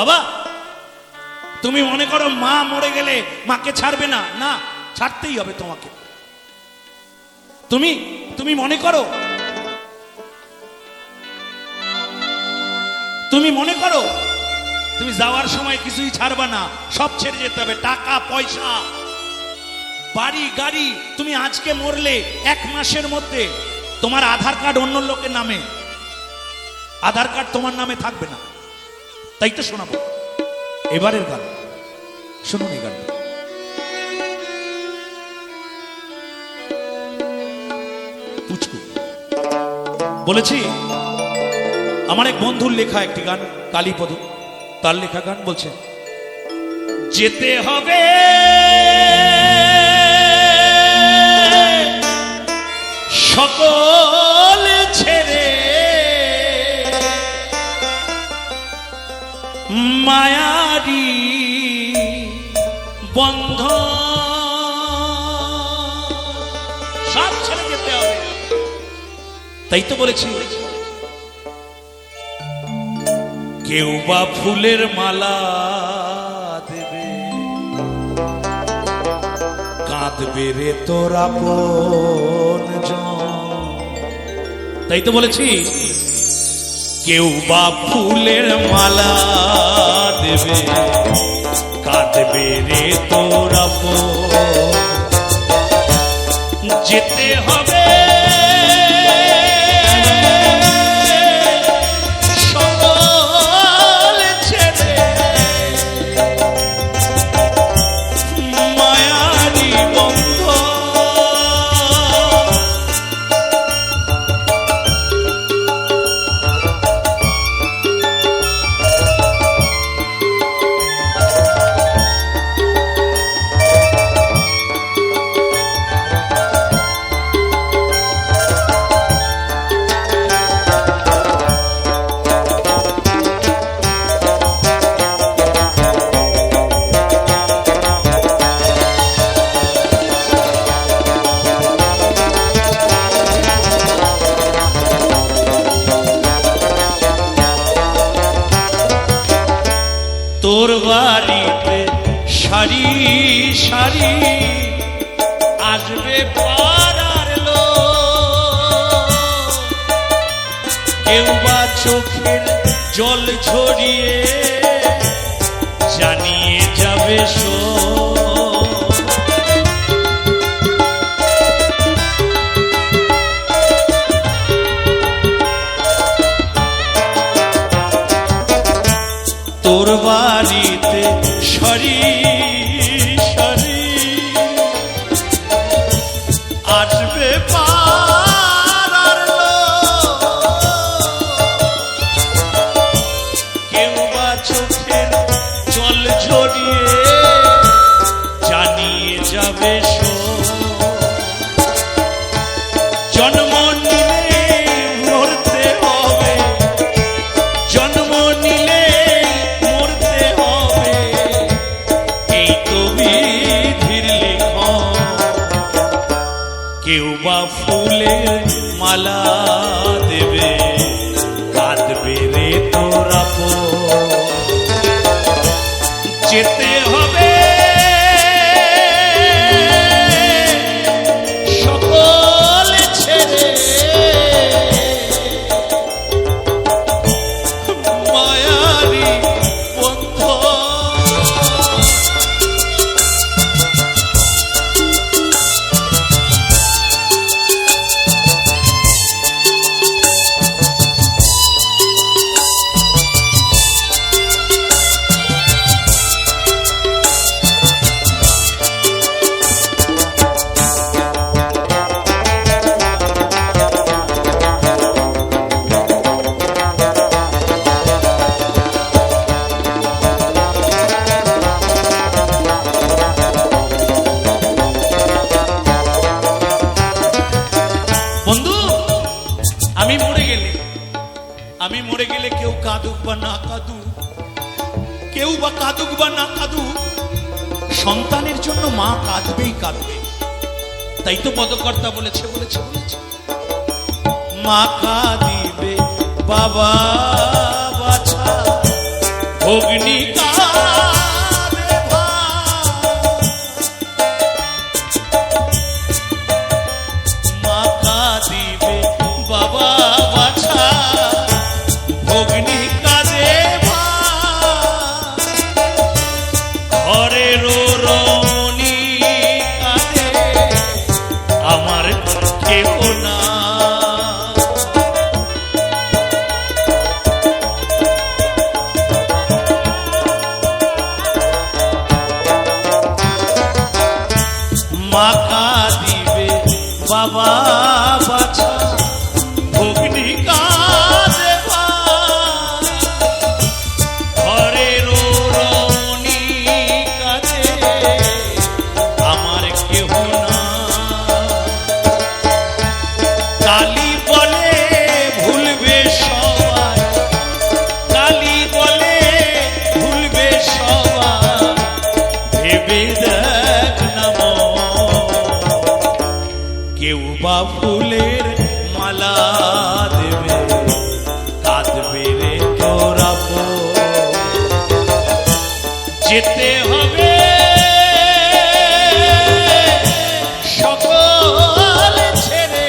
বাবা, তুমি মনে করো মা মরে গেলে মাকে ছাড়বে না? না, ছাড়তেই হবে তোমাকে। তুমি তুমি মনে করো? তুমি মনে করো? তুমি যাওয়ার সময় কিছুই ছাড়বা না, সব ছেড়ে যেতে হবে। টাকা, পয়সা, বাড়ি, গাড়ি, তুমি আজকে মরলে এক মাসের মধ্যে। তোমার আধার কার্ড অন্য লোকের নামে। আধার কার্ড তোমার নামে থাকবে না। তাই তো শোনাবো। এবারের গান। শুনুন এই গানটা। বলেছি, আমার এক বন্ধুর লেখা একটি গান, কালীপদ। তার লেখা গান বলছে, যেতে হবে সকল মায়ারি বন্ধ। সব ছেড়ে যেতে হবে। তাই তো বলেছি। কেউ বা ফুলের মালা দেবে। কাঁদবে রে তোরা তাই তো বলেছি। কেউ বা ফুলের মালা দেবে। কাঁদবে রে তোরা যেতে হবে তোর বাড়িতে সারি সারি আসবে পাড়ার কেউ বা চোখের জল ছড়িয়ে জানিয়ে যাবে শো তোর কেউ বা ফুলে মালা দেবে কাঁদবে রে তোরা যেতে হবে আমি মরে গেলে কেউ কাঁদুক বা না কাঁদু কেউ বা কাঁদুক বা না কাঁদু সন্তানের জন্য মা কাঁদবেই কাঁদবে। তাই তো পদকর্তা বলেছে বলেছে বলেছে। মা কাঁদিবে, বাবা বাছা, ভগ্নিকা বাবা ফুলের মালা দেবে কাঁদবে রে তোরা যেতে ছেড়ে।